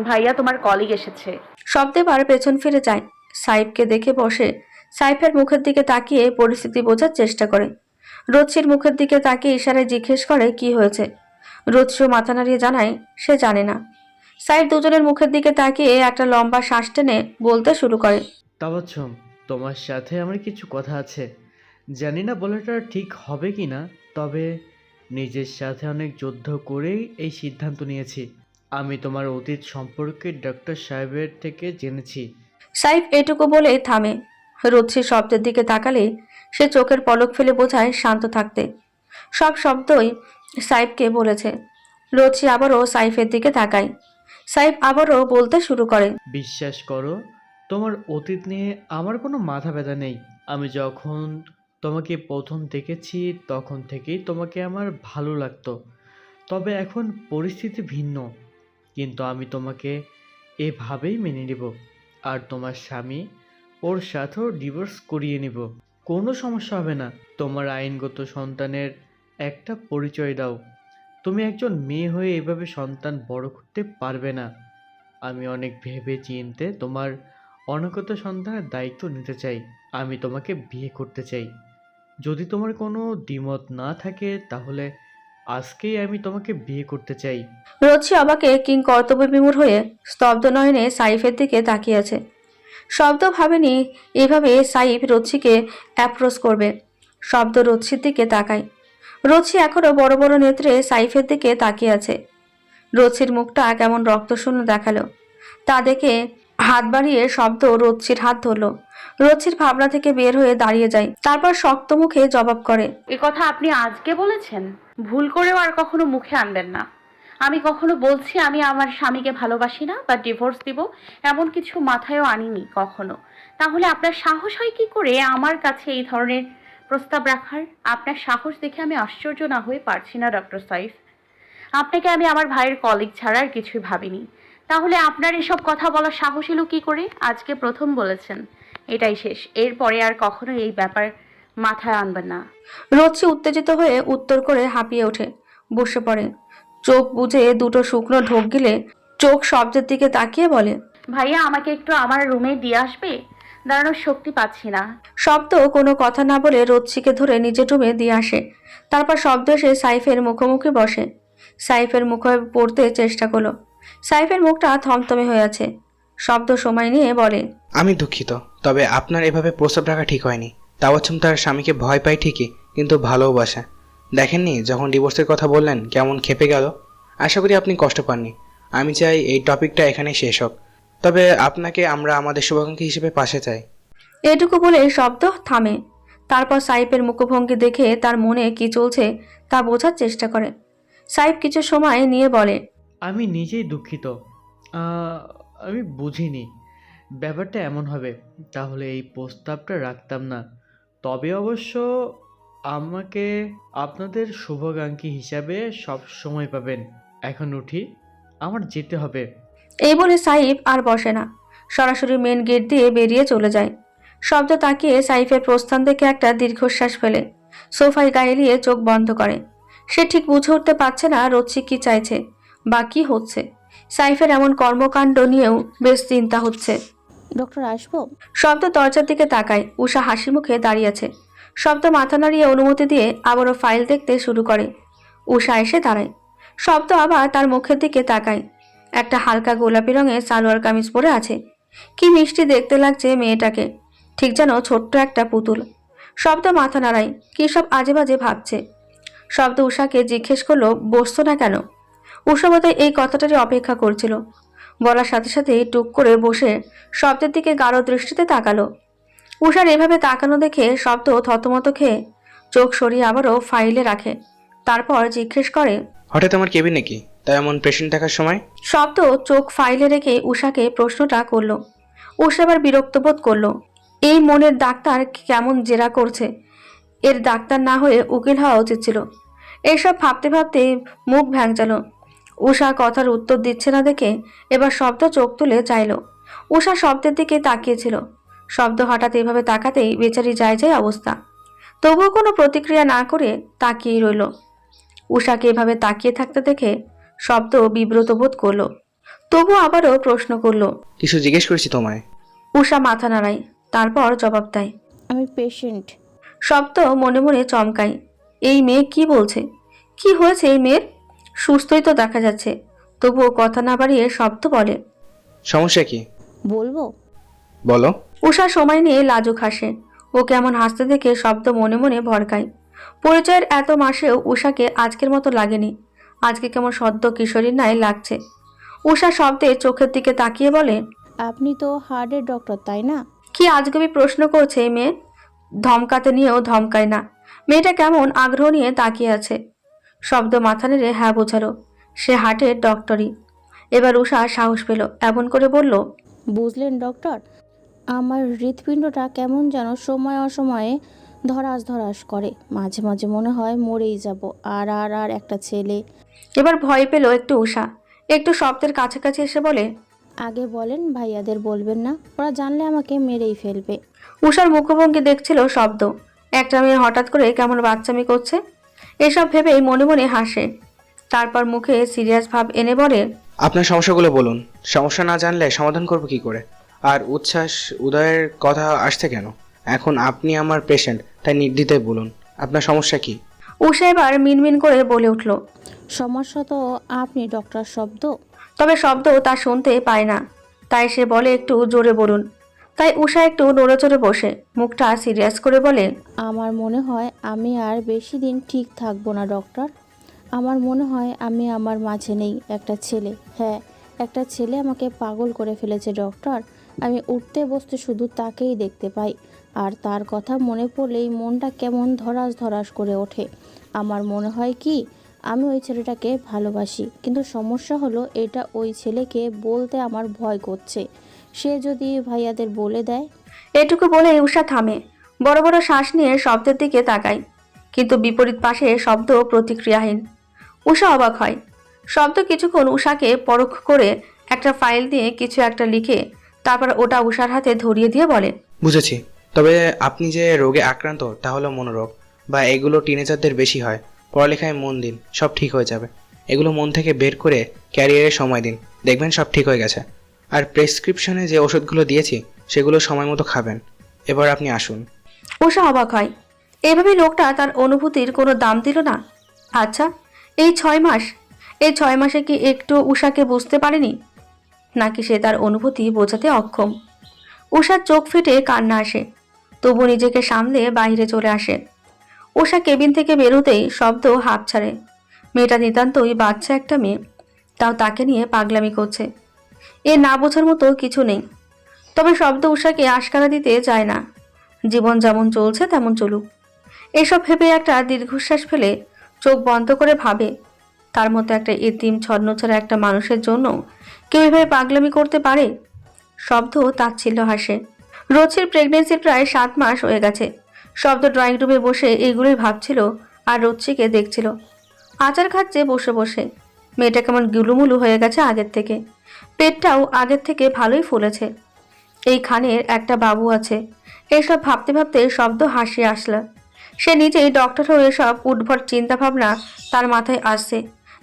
ভাইয়া তোমার কলিগ এসেছে। শব্দে বার পেছন ফিরে যায়। সাইফকে দেখে বসে। সাইফের মুখের দিকে তাকিয়ে পরিস্থিতি বোঝার চেষ্টা করে। রোদসির মুখের দিকে তাকিয়ে ইশারায় জিজ্ঞেস করে কি হয়েছে? রোদসিও মাথা নাড়িয়ে জানায় সে জানে না। সাইফ দুজনের মুখের দিকে তাকিয়ে একটা লম্বা শ্বাস টেনে বলতে শুরু করে। তাবাচ্ছম তোমার সাথে আমার কিছু কথা আছে। জানি না বলাটা ঠিক হবে কি না তবে নিজের সাথে অনেক যুদ্ধ করেই এই সিদ্ধান্ত নিয়েছি। আমি তোমার অতীত সম্পর্কে ডক্টর সাহেবের থেকে জেনেছি। সাইফ এটুকু বলে থামে। রোদসি শব্দের দিকে তাকালে সে চোখের পলক ফেলে বোঝায় শান্ত থাকতে। সব শব্দই সাইফকে বলেছে। রোদসি আবারও সাইফের দিকে তাকায়। সাইফ আবারও বলতে শুরু করে। বিশ্বাস করো তোমার অতীত নিয়ে আমার কোনো মাথা ব্যথা নেই। আমি যখন তোমাকে প্রথম দেখেছি তখন থেকেই তোমাকে আমার ভালো লাগতো। তবে এখন পরিস্থিতি ভিন্ন। কিন্তু আমি তোমাকে এভাবেই মেনে নেব আর তোমার স্বামী ওর সাথেও ডিভোর্স করিয়ে নেব। কোনো সমস্যা হবে না। তোমার আইনগত সন্তানের একটা পরিচয় দাও। তুমি একজন মেয়ে হয়ে এভাবে সন্তান বড় করতে পারবে না। আমি অনেক ভেবে চিনতে তোমার অনাগত সন্তানের দায়িত্ব নিতে চাই। আমি তোমাকে বিয়ে করতে চাই। যদি তোমার কোনো দ্বিমত না থাকে তাহলে আজকেই আমি তোমাকে বিয়ে করতে চাই। রোদসি অবাকে কিং কর্তব্য বিমূর হয়ে স্তব্ধ নয়নে সাইফের দিকে তাকিয়ে আছে। শব্দ ভাবেনি এভাবে সাইফ রোদসিকে অ্যাপ্রোচ করবে। শব্দ রোদসির দিকে তাকায়। রোদসি এখনও বড় বড় নেত্রে সাইফের দিকে তাকিয়ে আছে। রোদসির মুখটা কেমন রক্তশূন্য দেখাল। তা দেখে হাত বাড়িয়ে শব্দ রোদসির হাত ধরলো। রোদসির ভাবনা থেকে বের হয়ে দাঁড়িয়ে যায়। তারপর শক্ত মুখে জবাব করে এ কথা আপনি আজকে বলেছেন? ভুল করেও আর কখনো মুখে আনবেন না। আমি কখনো বলছি, আমি আমার স্বামীকে ভালোবাসি না বা ডিভোর্স দিব। এমন কিছু মাথায়ও আনিনি কখনো। তাহলে আপনার সাহস হয় কি করে আমার কাছে এই ধরনের প্রস্তাব রাখার? আপনার সাহস দেখে আমি আশ্চর্য না হয়ে পারছি না ডক্টর সাইফ। আপনাকে আমি আমার ভাইয়ের কলিগ ছাড়া আর কিছুই ভাবিনি। তাহলে আপনার এসব কথা বলার সাহস এলো কি করে? আজকে প্রথম বলেছেন। এটাই শেষ। এরপরে আর কখনো এই ব্যাপার মাথায় আনবেন না। রোদসি উত্তেজিত হয়ে উত্তর করে হাঁপিয়ে ওঠে বসে পড়ে। চোখ বুঝে দুটো শুকনো ঢোক গিলে চোখ শব্দের দিকে তাকিয়ে বলে ভাইয়া আমাকে একটু আমার রুমে দিয়ে আসবে? দাঁড়ানোর শক্তি পাচ্ছি না। শব্দ কোনো কথা না বলে রোদসিকে ধরে নিজের রুমে দিয়ে আসে। তারপর শব্দ এসে সাইফের মুখোমুখি বসে। সাইফের মুখে পড়তে চেষ্টা করল। সাইফের মুখটা থমথমে হয়ে আছে। শব্দ সময় নিয়ে বলে আমি দুঃখিত তবে আপনার এভাবে প্রস্তাব রাখা ঠিক হয়নি। তাওয়াচ্ছম তার স্বামীকে ভয় পায় ঠিকই কিন্তু ভালোবাসে। দেখেননি যখন ডিভোর্সের কথা বললেন কেমন খেপে গেল? আশা করি আপনি কষ্ট পাননি। আমি চাই এই টপিকটা এখানেই শেষ হোক। তবে আপনাকে আমরা আমাদের শুভাকাঙ্ক্ষী হিসেবে পাশে চাই। এটুকু বলে শব্দ থামে। তারপর সাইফের মুখভঙ্গি দেখে তার মনে কি চলছে তা বোঝার চেষ্টা করে। সাইফ কিছু সময় নিয়ে বলে আমি নিজেই দুঃখিত। আহ, আমি বুঝিনি। ব্যাপারটা এমন হবে তাহলে এই প্রস্তাবটা রাখতাম না। তবে অবশ্য আমাকে আপনাদের শুভাকাঙ্ক্ষী হিসাবে সব সময় পাবেন। এখন উঠি, আমার যেতে হবে। এই বলে সাইফ আর বসে না। সরাসরি মেন গেট দিয়ে বেরিয়ে চলে যায়। শব্দ তাকিয়ে সাইফের প্রস্থান দেখে একটা দীর্ঘশ্বাস ফেলে। সোফায় গায়ে চোখ বন্ধ করে। সে ঠিক বুঝে উঠতে পারছে না রচ্ছি কি চাইছে বা কি হচ্ছে। সাইফের এমন কর্মকাণ্ড নিয়েও বেশ চিন্তা হচ্ছে। ডক্টর, আসব? শব্দ দরজার দিকে তাকায়। উষা হাসি মুখে দাঁড়িয়ে আছে। শব্দ মাথা নাড়িয়ে অনুমতি দিয়ে আবারও ফাইল দেখতে শুরু করে। উষা এসে দাঁড়ায়। শব্দ আবার তার মুখের দিকে তাকায়। একটা হালকা গোলাপি রঙের সালোয়ার কামিজ পরে আছে। কি মিষ্টি দেখতে লাগছে মেয়েটাকে। ঠিক যেন ছোট্ট একটা পুতুল। শব্দ মাথা নাড়ায়। কী সব আজে বাজে ভাবছে। শব্দ উষাকে জিজ্ঞেস করল বসতো না কেন? উষা বোধহয় এই কথাটারই অপেক্ষা করছিল। বলার সাথে সাথে টুক করে বসে শব্দের দিকে গাঢ় দৃষ্টিতে তাকালো। উষার এভাবে তাকানো দেখে শব্দ থতমত খেয়ে চোখ সরিয়ে আবারও ফাইলে রাখে। তারপর জিজ্ঞেস করে হঠাৎ আমার কেবিন নাকি? তাই এমন পেশেন্ট দেখার সময়? শব্দ চোখ ফাইলে রেখে উষাকে প্রশ্নটা করল। উষা আবার বিরক্ত বোধ করল এই মনের ডাক্তার কেমন জেরা করছে? এর ডাক্তার না হয়ে উকিল হওয়া উচিত ছিল। এইসব ভাবতে ভাবতে মুখ ভ্যাংচালো। উষা কথার উত্তর দিচ্ছে না দেখে এবার শব্দ চোখ তুলে চাইলো। উষা শব্দের দিকে তাকিয়েছিল। শব্দ হঠাৎ এভাবে তাকাতেই বেচারি যায় যায় অবস্থা। তবুও কোনো প্রতিক্রিয়া না করে তাকিয়ে রইল। উষাকে এভাবে তাকিয়ে থাকতে দেখে শব্দ বিব্রত বোধ করল। তবু আবারও প্রশ্ন করল কিছু জিজ্ঞেস করেছি তোমায়। উষা মাথা নাড়ায় তারপর জবাব দেয় আমি পেশেন্ট শব্দ মনে মনে চমকায় এই মেয়ে কি বলছে? কি হয়েছে এই মেয়ের? সুস্থই তো দেখা যাচ্ছে। তবুও কথা না বাড়িয়ে শব্দ বলে। সমস্যা কি? বলব? বলো। উষা সময় নিয়ে লাজুক হাসে। ও কেমন হাসতে দেখে শব্দ মনে মনে ভরকায়। পরিচয়ের এত মাসেও উষাকে আজকের মতো লাগেনি। আজকে কেমন সদ্য কিশোরীর ন্যায় লাগছে। উষা শব্দে চোখের দিকে তাকিয়ে বলে আপনি তো হার্টের ডক্টর তাই না? কি আজগবি প্রশ্ন করছে এই মেয়ে? ধমকাতে নিয়েও ধমকায় না। মেয়েটা কেমন আগ্রহ নিয়ে তাকিয়ে আছে। শব্দ মাথা নেড়ে হ্যাঁ বোঝালো। সে হার্টের ডক্টরই এবার উষা সাহস পেল এমন করে বলল বুঝলেন ডক্টর আমার হৃৎপিণ্ডটা কেমন যেন সময় অসময়ে ধরাস ধরাস করে। মাঝে মাঝে মনে হয় মরেই যাব আর আর আর একটা ছেলে। এবার ভয় পেল একটু উষা একটু শব্দের কাছাকাছি এসে বলে আগে বলেন ভাইয়াদের বলবেন না ওরা জানলে আমাকে মেরেই ফেলবে। উষার মুখভঙ্গি দেখছিল শব্দ। একটা মেয়ে হঠাৎ করে কেমন বাচ্চামি করছে। এসব ভেবেই মনে মনে হাসে। তারপর মুখে সিরিয়াস ভাব এনে বলে আপনার সমস্যাগুলো বলুন। সমস্যা না জানলে সমাধান করব কি করে? আর উচ্ছ্বাস উদয়ের কথা আসছে কেন? এখন আপনি আমার পেশেন্ট তাই নির্দ্বিধায় বলুন। আপনার সমস্যা কি? উষা এবার মিনমিন করে বলে উঠল সমস্যা তো আপনি ডক্টর শব্দ? তবে শব্দ তা শুনতে পায় না। তাই সে বলে একটু জোরে বলুন তাই উষা একটু নড়ে চড়ে বসে, মুখটা সিরিয়াস করে বলে, আমার মনে হয় আমি আর বেশি দিন ঠিক থাকব না ডক্টর আমার মনে হয় আমি আমার মাঝে নেই একটা ছেলে। হ্যাঁ একটা ছেলে আমাকে পাগল করে ফেলেছে ডক্টর আমি উঠতে বসতে শুধু তাকেই দেখতে পাই। আর তার কথা মনে পড়লেই মনটা কেমন ধরাস ধরাস করে ওঠে। আমার মনে হয় কি, আমি ওই ছেলেটাকে ভালোবাসি। কিন্তু সমস্যা হলো এটা ওই ছেলেকে বলতে আমার ভয় করছে। সে যদি ভাইয়াদের বলে দেয়? এটুকু বলে উষা থামে। বড় বড় শ্বাস নিয়ে শব্দের দিকে তাকায় কিন্তু বিপরীত পাশে শব্দ প্রতিক্রিয়াহীন। উষা অবাক হয়। শব্দ কিছুক্ষণ উষাকে পরখ করে একটা ফাইল দিয়ে কিছু একটা লিখে তারপর ওটা উষার হাতে ধরিয়ে দিয়ে বলে। বুঝেছি। তবে আপনি যে রোগে আক্রান্ত তা হলো মনোরোগ বা এগুলো টিনেজারদের বেশি হয়। পড়ালেখায় মন দিন সব ঠিক হয়ে যাবে। এগুলো মন থেকে বের করে ক্যারিয়ারে সময় দিন। দেখবেন সব ঠিক হয়ে গেছে। প্রেসক্রিপশনে যে ওষুধগুলো দিয়েছি, সেগুলো সময় মতো খাবেন। এবার আপনি আসুন। উষা অবাক হয়। এভাবে লোকটা তার অনুভূতির কোনো দাম দিল না? আচ্ছা এই ছয় মাস এই ছয় মাসে কি একটু উষাকে বুঝতে পারেনি? নাকি সে তার অনুভূতি বোঝাতে অক্ষম? উষার চোখ ফেটে কান্না আসে। তবু নিজেকে সামলে বাইরে চলে আসে। উষা কেবিন থেকে বেরোতেই শব্দ হাঁপ ছাড়ে মেয়েটা নিতান্তই বাচ্চা একটা মেয়ে। তাও তাকে নিয়ে পাগলামি করছে। এ না বোঝার মতো কিছু নেই। তবে শব্দ উষাকে আশকারা দিতে যায় না। জীবন যেমন চলছে, তেমন চলুক। এসব ভেবে একটা দীর্ঘশ্বাস ফেলে চোখ বন্ধ করে ভাবে, তার মতো একটা এতিম ছন্নছাড়া একটা মানুষের জন্য কেউ এভাবে পাগলামি করতে পারে? শব্দ তাচ্ছিল্য হাসে। রোচির প্রেগনেন্সির প্রায় সাত মাস হয়ে গেছে। শব্দ ড্রয়িং রুমে বসে এইগুলোই ভাবছিল আর রোচিকে দেখছিল। আচার খাচ্ছে বসে বসে। মেয়েটা কেমন গুলুমুলু হয়ে গেছে আগের থেকে। পেটটাও আগের থেকে ভালোই ফুলেছে। এই খানের একটা বাবু আছে। এসব ভাবতে ভাবতে শব্দ হাসি আসলো। সে নিজেই ডক্টর হয়ে সব উদ্ভট চিন্তাভাবনা তার মাথায় আসছে।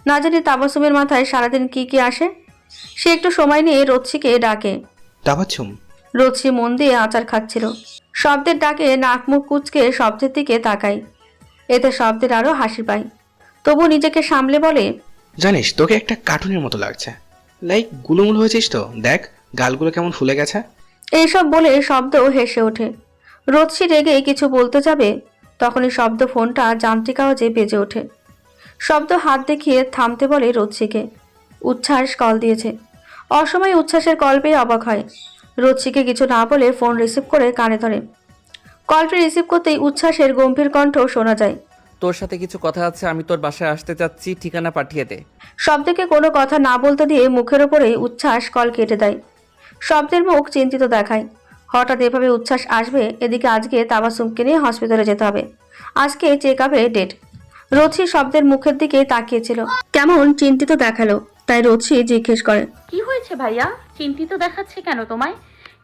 না জানি তাবাসুমের মাথায় সারাদিন কি কি আসে। সে একটু সময় নিয়ে রচ্ছিকে ডাকে। তাবাচ্ছুম রচ্ছি মন দিয়ে আচার খাচ্ছিল। শব্দের ডাকে নাক মুখ কুচকে শব্দের দিকে তাকাই এতে শব্দের আরও হাসি পায়। তবু নিজেকে সামলে বলে জানিস, তোকে একটা কার্টুনের মতো লাগছে। লাইক, গুলুমুল হয়েছিস তো? দেখ, গালগুলো কেমন ফুলে গেছে। এইসব বলে শব্দ হেসে ওঠে। রোদসি রেগে কিছু বলতে যাবে, তখনই শব্দ ফোনটা যান্ত্রিক আওয়াজে বেজে ওঠে। শব্দ হাত দেখিয়ে থামতে বলে রোদসিকে উচ্ছ্বাস কল দিয়েছে। অসময়ে উচ্ছ্বাসের কল পেয়ে অবাক হয়। রোদসিকে কিছু না বলে ফোন রিসিভ করে কানে ধরে। কলটি রিসিভ করতেই উচ্ছ্বাসের গম্ভীর কণ্ঠ শোনা যায়। তোর সাথে কিছু কথা আছে আমি তোর বাসায় আসতে চাচ্ছি ঠিকানা পাঠিয়ে দে। শব্দকে কোনো কথা না বলতে দিয়ে মুখের ওপরেই উচ্ছ্বাস কল কেটে দেয়। শব্দের মুখ চিন্তিত দেখায়। হঠাৎ এভাবে উচ্ছ্বাস আসবে এদিকে আজকে তাবাসুমকে নিয়ে হসপিটালে যেতে হবে। আজকে চেক আপে ডেট রোচি শব্দের মুখের দিকে তাকিয়েছিল। কেমন চিন্তিত দেখাল তাই রোচি জিজ্ঞেস করে। কি হয়েছে ভাইয়া? চিন্তিত দেখাচ্ছে কেন তোমায়?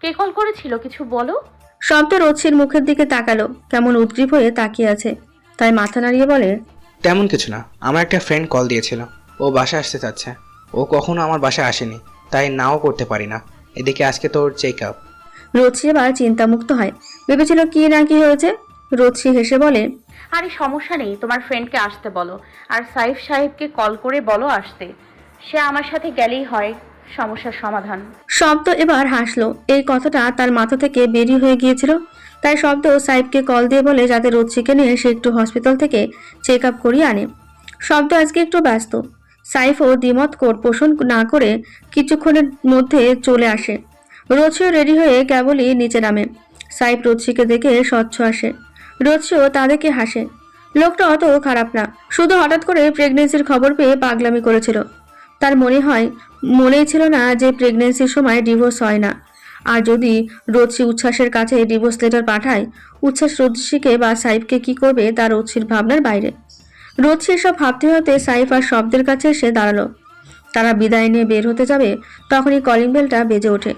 কে কল করেছিল কিছু বলো? শব্দ রোচির মুখের দিকে তাকালো কেমন উদ্গ্রীব হয়ে তাকিয়ে আছে। তাই মাথা নাড়িয়ে বলে তেমন কিছু না আমার একটা ফ্রেন্ড কল দিয়েছিল। ও বাসায় আসতে চাচ্ছে। ও কখনো আমার বাসায় আসেনি তাই নাও করতে পারি না। এদিকে আজকে তোর চেক আপ রোচি এবার চিন্তামুক্ত হয়। ভেবেছিল কি না কি হয়েছে? রোচি হেসে বলে আরে সমস্যা নেই তোমার ফ্রেন্ডকে আসতে বলো। আর সাইফ সাহেবকে কল করে বলো আসতে। সে আমার সাথে গেলেই হয় সমস্যার সমাধান। শব্দ এবার হাসলো। এই কথাটা তার মাথা থেকে বেরিয়ে হয়ে গিয়েছিল। তাই শব্দ সাইফকে কল দিয়ে বলে যাতে রোচিকে নিয়ে সে একটু হসপিটাল থেকে চেক আপ করিয়ে আনে। শব্দ আজকে একটু ব্যস্ত। সাইফও দ্বিমত কোট পোষণ না করে কিছুক্ষণের মধ্যে চলে আসে। রোচিও রেডি হয়ে কেবলই নিচে নামে। সাইফ রোচিকে দেখে স্বচ্ছ আসে। রোচিও তা দেখে হাসে। লোকটা অত খারাপ না। শুধু হঠাৎ করে প্রেগনেন্সির খবর পেয়ে পাগলামি করেছিল। তার মনে হয়, মনেই ছিল না যে প্রেগনেন্সির সময় ডিভোর্স হয় না। আর যদি রোচি উচ্ছ্বাসের কাছে ডিভোর্স লেটার পাঠায়, উচ্ছ্বাস রোচিকে বা সাইফকে কি করবে তা রোচির ভাবনার বাইরে। রোচি এসব ভাবতে ভাবতে সাইফ আর শব্দের কাছে এসে দাঁড়াল। তারা বিদায় নিয়ে বের হতে যাবে, তখনই কলিং বেলটা বেজে ওঠে।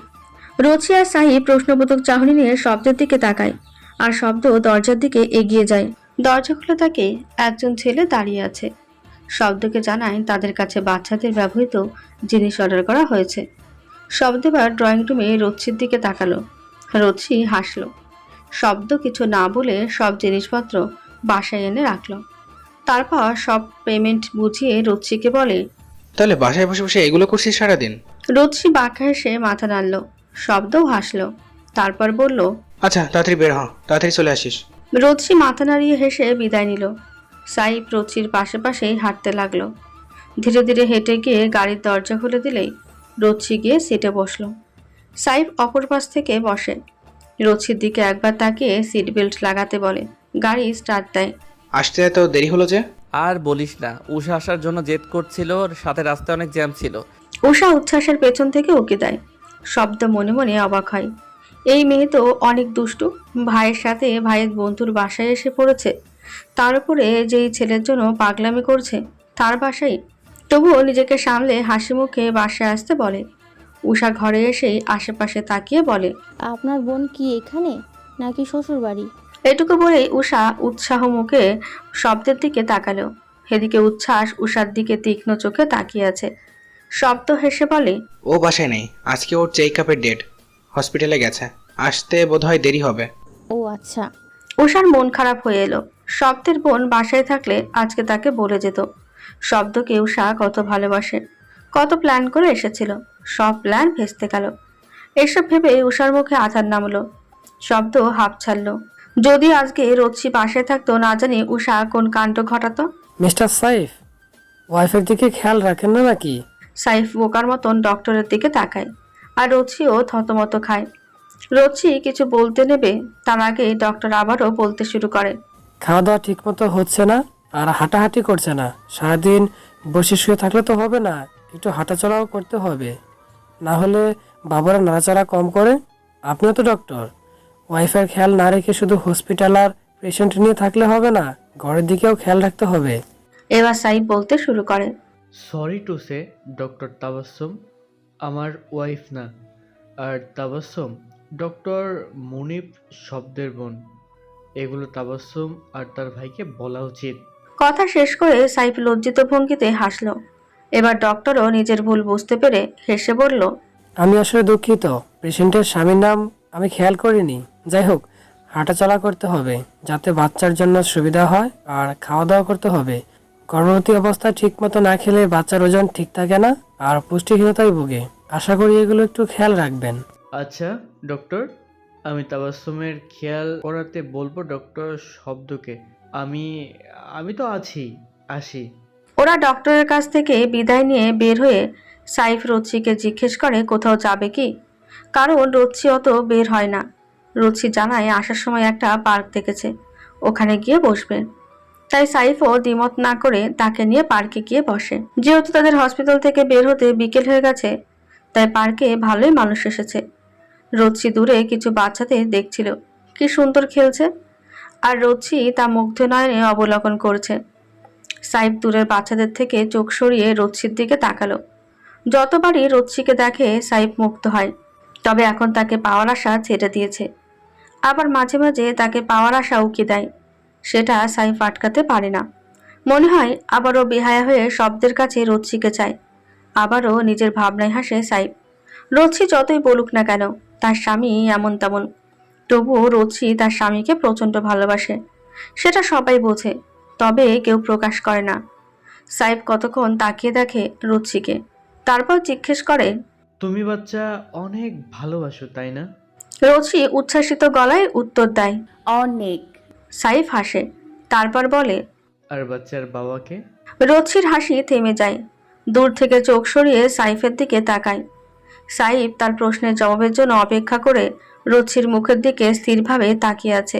রোচি আর সাহিব প্রশ্নবোধক চাহনি নিয়ে শব্দের দিকে তাকায়, আর শব্দ দরজার দিকে এগিয়ে যায়। দরজা খুলে তাকে একজন ছেলে দাঁড়িয়ে আছে। শব্দকে জানায় তাদের কাছে বাচ্চাদের ব্যবহৃত জিনিস অর্ডার করা হয়েছে। শব্দ এবার ড্রয়িং রুমে রচ্ছির দিকে তাকালো। রচ্ছি হাসলো। শব্দ কিছু না বলে সব জিনিসপত্র বাসায় এনে রাখল। তারপর সব পেমেন্ট বুঝিয়ে রচ্ছিকে বলে তাহলে বাসায় বসে বসে এগুলো করছিস সারাদিন? রচ্ছি বাঁকা হেসে মাথা নাড়ল। শব্দও হাসলো। তারপর বলল আচ্ছা তাড়াতাড়ি বের হ তাড়াতাড়ি চলে আসিস। রোচি মাথা নাড়িয়ে হেসে বিদায় নিল। সাইপ রচির পাশে পাশেই হাঁটতে লাগল। ধীরে ধীরে হেঁটে গিয়ে গাড়ির দরজা খুলে দিলেই রচি গিয়ে সিটে বসল। সাইপ অপর পাশ থেকে বসে। রচির দিকে একবার তাকিয়ে সিট বেল্ট লাগাতে বলে গাড়ি স্টার্ট দেয়। আসতে এত দেরি হলো যে? আর বলিস না উষা আসার জন্য জেদ করছিল ওর সাথে রাস্তায় অনেক জ্যাম ছিল। উষা উচ্ছ্বাসের পেছন থেকে উকি দেয়। শব্দ মনে মনে অবাক হয়। এই মেয়ে তো অনেক দুষ্টু। ভাইয়ের সাথে ভাইয়ের বন্ধুর বাসায় এসে পড়েছে। তার উপরে যেই ছেলের জন্য পাগলামি করছে তার বাসায় তবুও নিজেকে সামলে হাসি মুখে বাসায় আসতে বলে। উষা ঘরে এসেই আশেপাশে তাকিয়ে বলে আপনার বোন কি এখানে নাকি শ্বশুর বাড়ি এটুকু বলেই উষা উৎসাহ মুখে শব্দের দিকে তাকালো। এদিকে উচ্ছ্বাস উষার দিকে তীক্ষ্ণ চোখে তাকিয়ে আছে। শব্দ হেসে বলে ও বাসায় নেই। আজকে ওর চেক আপের ডেট। হসপিটালে গেছে। আসতে বোধহয় দেরি হবে। ও আচ্ছা। উষার মন খারাপ হয়ে এলো। শব্দের বোন বাসায় থাকলে আজকে তাকে বলে যেত। শব্দকে উষা কত ভালোবাসে। কত প্ল্যান করে এসেছিল। সব প্ল্যান ভেস্তে গেল। এসব ভেবে উষার মুখে আধার নামলো। শব্দ হাঁপ ছাড়লো। যদি আজকে রচ্ছি পাশে থাকতো না জানি উষা কোন কাণ্ড ঘটাতো। মিস্টার সাইফ ওয়াইফের দিকে খেয়াল রাখেন না নাকি? সাইফ বোকার মতন ডক্টরের দিকে তাকায় আর রচ্ছিও থতমত খায়। রচ্ছি কিছু বলতে নেবে তার আগে ডক্টর আবারও বলতে শুরু করে। খাওয়া দাওয়া ঠিক মতো হচ্ছে না? আর হাঁটাহাঁটি করছে না। সারাদিন বসে শুয়ে থাকলে তো হবে না একটু হাঁটাচলাও করতে হবে। না হলে বাবারা নাড়াচাড়া কম করে। আপনিও তো ডক্টর ওয়াইফের খেয়াল না রেখে শুধু হসপিটাল আর পেশেন্ট নিয়ে থাকলে হবে না ঘরের দিকেও খেয়াল রাখতে হবে। এবার সাইফ বলতে শুরু করে। Sorry to say doctor Tabassum আমার ওয়াইফ না। আর তাবাসসুম ডক্টর মুনিফ শব্দের বোন। এগুলো তাবাসসুম আর তার ভাইকে বলা উচিত। কথা শেষ করে সাইফ লজ্জিত ভঙ্গিতে হাসলো। এবার ডক্টরও নিজের ভুল বুঝতে পেরে হেসে বলল আমি আসলে দুঃখিত। পেশেন্টের স্বামীর নাম আমি খেয়াল করিনি। যাই হোক হাঁটাচলা করতে হবে যাতে বাচ্চার জন্য সুবিধা হয় আর খাওয়া দাওয়া করতে হবে। গর্ভবতী অবস্থা ঠিক মতো না খেলে বাচ্চার ওজন ঠিক থাকে না আর পুষ্টিহীনতায় ভোগে। আশা করি এগুলো একটু খেয়াল রাখবেন। আচ্ছা ডক্টর আমি তাবাসসুমের খেয়াল করাতে বলব ডক্টর শব্দকে। আমি আমি তো আছি, আসি। ওরা ডক্টরের কাছ থেকে বিদায় নিয়ে বের হয়ে সাইফ রচ্ছিকে জিজ্ঞেস করে, কোথাও যাবে কি? কারণ রচ্ছি অত বের হয় না। রচ্ছি জানায়, আসার সময় একটা পার্ক দেখেছে। ওখানে গিয়ে বসবে। তাই সাইফও দ্বিমত না করে তাকে নিয়ে পার্কে গিয়ে বসে। যেহেতু তাদের হসপিটাল থেকে বের হতে বিকেল হয়ে গেছে, তাই পার্কে ভালোই মানুষ এসেছে। রচ্ছি দূরে কিছু বাচ্চাদের দেখছিল। কি সুন্দর খেলছে! আর রচ্ছি তা মুগ্ধ নয়নে অবলোকন করছে। সাইফ দূরের বাচ্চাদের থেকে চোখ সরিয়ে রচ্ছির দিকে তাকালো। যতবারই রচ্ছিকে দেখে সাইফ মুক্ত হয়, তবে এখন তাকে পাওয়ার আশা ছেড়ে দিয়েছে। আবার মাঝে মাঝে তাকে পাওয়ার আশা উকি দেয়, সেটা সাইফ আটকাতে পারে না। মনে হয় আবারও বেহায়া হয়ে শব্দের কাছে রচ্ছিকে চায়। আবারও নিজের ভাবনায় হাসে সাইফ রোচি যতই বলুক না কেন, তার স্বামী এমন তেমন। তবুও রোচি তার স্বামীকে প্রচণ্ড ভালোবাসে। সেটা সবাই বোঝে তবে কেউ প্রকাশ করে না। সাইফ কতক্ষণ তাকিয়ে দেখে রুচিকে। তারপর জিজ্ঞেস করে তুমি বাচ্চা অনেক ভালোবাসো তাই না? রোচি উচ্ছ্বাসিত গলায় উত্তর দেয় অনেক। সাইফ হাসে তারপর বলে আর বাচ্চার বাবাকে? রোচির হাসি থেমে যায়। দূর থেকে চোখ সরিয়ে সাইফের দিকে তাকায়। সাইফ তার প্রশ্নের জবাবের জন্য অপেক্ষা করে রোচির মুখের দিকে স্থিরভাবে তাকিয়ে আছে।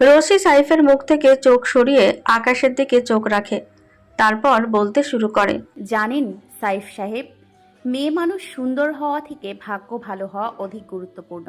রশি সাইফের মুখ থেকে চোখ সরিয়ে আকাশের দিকে চোখ রাখে। তারপর বলতে শুরু করে, জানেন সাইফ সাহেব, মেয়ে মানুষ সুন্দর হওয়া থেকে ভাগ্য ভালো হওয়া অধিক গুরুত্বপূর্ণ।